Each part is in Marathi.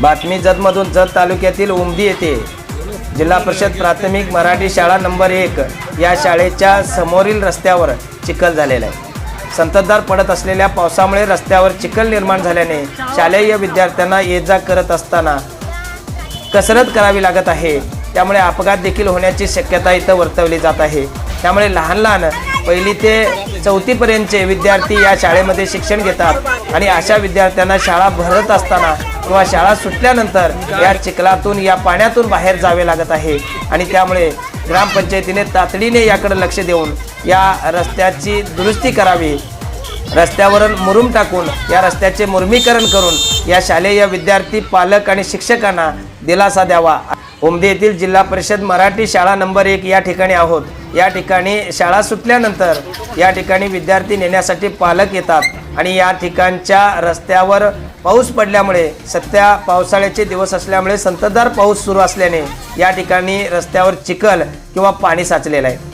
बातमी जतमधून जत तालुक्यातील उमदी येथे जिल्हा परिषद प्राथमिक मराठी शाळा नंबर एक या शाळेच्या समोरील रस्त्यावर चिखल झालेला आहे. संततधार पडत असलेल्या पावसामुळे रस्त्यावर चिखल निर्माण झाल्याने शालेय विद्यार्थ्यांना ये जा करत असताना कसरत करावी लागत आहे. त्यामुळे अपघात देखील होण्याची शक्यता इथं वर्तवली जात आहे. त्यामुळे लहान लहान पहिली ते चौथीपर्यंतचे विद्यार्थी या शाळेमध्ये शिक्षण घेतात आणि अशा विद्यार्थ्यांना शाळा भरत असताना किंवा शाळा सुटल्यानंतर या चिखलातून या पाण्यातून बाहेर जावे लागत आहे. आणि त्यामुळे ग्रामपंचायतीने तातडीने याकडे लक्ष देऊन या रस्त्याची दुरुस्ती करावी. रस्त्यावरून मुरुम टाकून या रस्त्याचे मुरमीकरण करून या शालेय विद्यार्थी पालक आणि शिक्षकांना दिलासा द्यावा. उमदे येथील जिल्हा परिषद मराठी शाळा नंबर एक या ठिकाणी आहोत. या ठिकाणी शाळा सुटल्यानंतर या ठिकाणी विद्यार्थी नेण्यासाठी पालक येतात. आणि या ठिकाणच्या रस्त्यावर पाऊस पडल्यामुळे सध्या पावसाळ्याचे दिवस असल्यामुळे संततधार पाऊस सुरू असल्याने या ठिकाणी रस्त्यावर चिखल किंवा पाणी साचलेलं आहे.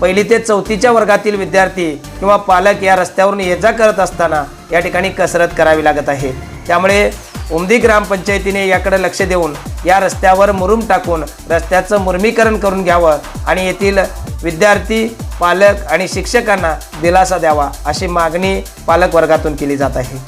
पहिली ते चौथीच्या वर्गातील विद्यार्थी किंवा पालक या रस्त्यावरून ये जा करत असताना या ठिकाणी कसरत करावी लागत आहे. त्यामुळे उमदी ग्रामपंचायतीने याकडे लक्ष देऊन या रस्त्यावर मुरुम टाकून रस्त्याचं मुर्मीकरण करून घ्यावं आणि येथील विद्यार्थी पालक आणि शिक्षकांना दिलासा द्यावा अशी मागणी पालक वर्गातून केली जात आहे.